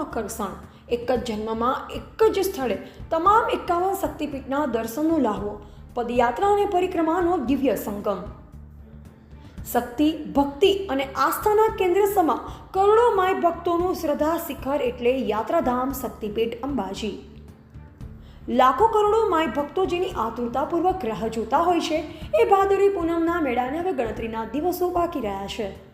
આકર્ષણ. એક જ જન્મમાં એક જ સ્થળે તમામ એકાવન શક્તિપીઠના દર્શનનો લાહવો પદયાત્રા અને પરિક્રમાનો દિવ્ય સંગમ. શક્તિ, ભક્તિ અને આસ્થાના કેન્દ્ર સમા કરોડો માય ભક્તોનું શ્રદ્ધા શિખર એટલે યાત્રાધામ શક્તિપીઠ અંબાજી. લાખો કરોડો માય ભક્તો જેની આતુરતાપૂર્વક રાહ જોતા હોય છે, એ ભાદરવી પૂનમના મેળાને હવે ગણતરીના દિવસો બાકી રહ્યા છે.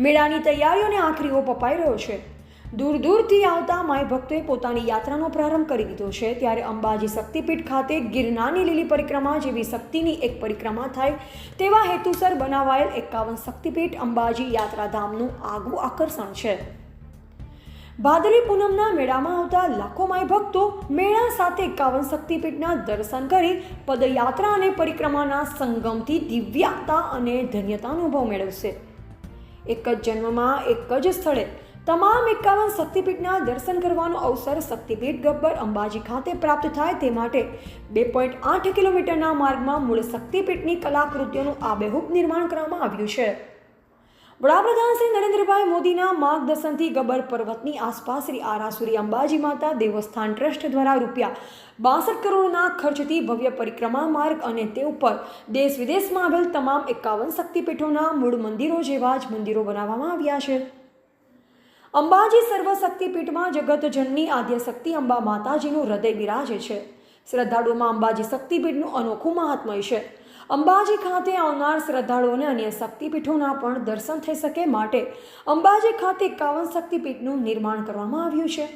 મેળાની તૈયારીઓને આખરી ઓપ અપાઈ રહ્યો છે. દૂર દૂરથી આવતા માય ભક્તોએ પોતાની યાત્રાનો પ્રારંભ કરી દીધો છે. ત્યારે અંબાજી શક્તિપીઠ ખાતે ગિરનારની લીલી પરિક્રમા જેવી શક્તિની એક પરિક્રમા થાય તેવા હેતુસર બનાવાયેલ એકાવન શક્તિપીઠ અંબાજી યાત્રાધામનું આગવું આકર્ષણ છે. ભાદરી પૂનમના મેળામાં આવતા લાખો માય ભક્તો મેળા સાથે એકાવન શક્તિપીઠના દર્શન કરી પદયાત્રા અને પરિક્રમાના સંગમથી દિવ્યતા અને ધન્યતા અનુભવ મેળવશે. એક જ જન્મમાં, એક જ સ્થળે. તમામ એકાવન શક્તિપીઠના દર્શન કરવાનો અવસર શક્તિપીઠ ગબ્બર અંબાજી ખાતે પ્રાપ્ત થાય તે માટે બે પોઈન્ટ આઠ કિલોમીટરના માર્ગમાં મૂળ શક્તિપીઠની કલાકૃતિઓનું આબેહૂબ નિર્માણ કરવામાં આવ્યું છે. વડાપ્રધાન શ્રી નરેન્દ્રભાઈ મોદીના માર્ગદર્શનથી ગબ્બર પર્વતની આસપાસ શ્રી આરાસુરી અંબાજી માતા દેવસ્થાન ટ્રસ્ટ દ્વારા રૂપિયા બાસઠ કરોડના ખર્ચથી ભવ્ય પરિક્રમા માર્ગ અને તે ઉપર દેશ વિદેશમાં આવેલ તમામ એકાવન શક્તિપીઠોના મૂળ મંદિરો જેવા જ મંદિરો બનાવવામાં આવ્યા છે. અંબાજી સર્વશક્તિપીઠમાં જગતજનની આદ્યશક્તિ અંબા માતાજીનું હૃદય બિરાજે છે. શ્રદ્ધાળુઓમાં અંબાજી શક્તિપીઠનું અનોખું મહાત્મય છે. અંબાજી ખાતે આવનાર શ્રદ્ધાળુઓને અન્ય શક્તિપીઠોના પણ દર્શન થઈ શકે માટે અંબાજી ખાતે એકાવન શક્તિપીઠનું નિર્માણ કરવામાં આવ્યું છે.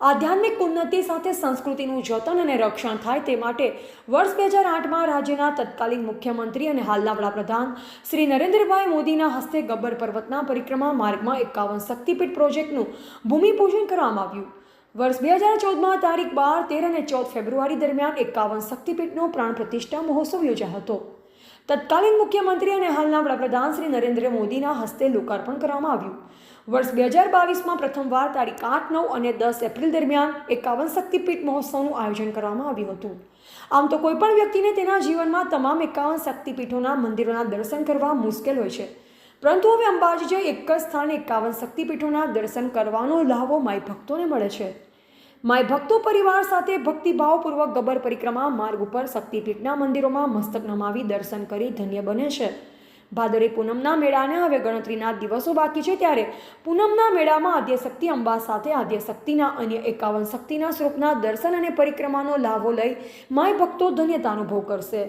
આધ્યાત્મિક ઉન્નતિ સાથે સંસ્કૃતિનું જતન અને રક્ષણ થાય તે માટે વર્ષ બે હજાર આઠમાં રાજ્યના તત્કાલીન મુખ્યમંત્રી અને હાલના વડાપ્રધાન શ્રી નરેન્દ્રભાઈ મોદીના હસ્તે ગબ્બર પર્વતના પરિક્રમા માર્ગમાં એકાવન શક્તિપીઠ પ્રોજેક્ટનું ભૂમિપૂજન કરવામાં આવ્યું. વર્ષ બે હજાર ચૌદમાં તારીખ બાર, તેર અને ચૌદ ફેબ્રુઆરી દરમિયાન એકાવન શક્તિપીઠનો પ્રાણ પ્રતિષ્ઠા મહોત્સવ યોજાયો હતો. તત્કાલીન મુખ્યમંત્રી અને હાલના વડાપ્રધાન શ્રી નરેન્દ્ર મોદીના હસ્તે લોકાર્પણ કરવામાં આવ્યું. વર્ષ બે હજાર બાવીસમાં પ્રથમવાર તારીખ આઠ, નવ અને દસ એપ્રિલ દરમિયાન એકાવન શક્તિપીઠ મહોત્સવનું આયોજન કરવામાં આવ્યું હતું. આમ તો કોઈપણ વ્યક્તિને તેના જીવનમાં તમામ એકાવન શક્તિપીઠોના મંદિરોના દર્શન કરવા મુશ્કેલ હોય છે. પરંતુ હવે અંબાજી જઈ એક જ સ્થાને એકાવન શક્તિપીઠોના દર્શન કરવાનો લાહવો માય ભક્તોને મળે છે. માય ભક્તો પરિવાર સાથે ભક્તિભાવપૂર્વક ગબર પરિક્રમા માર્ગ ઉપર શક્તિપીઠના મંદિરોમાં મસ્તક નમાવી દર્શન કરી ધન્ય બને છે. ભાદરે પૂનમના મેળાને હવે ગણતરીના દિવસો બાકી છે ત્યારે પૂનમના મેળામાં આદ્યશક્તિ અંબા સાથે આદ્યશક્તિના અન્ય એકાવન શક્તિના સ્વરૂપના દર્શન અને પરિક્રમાનો લાભો લઈ માય ભક્તો ધન્યતા અનુભવ કરશે.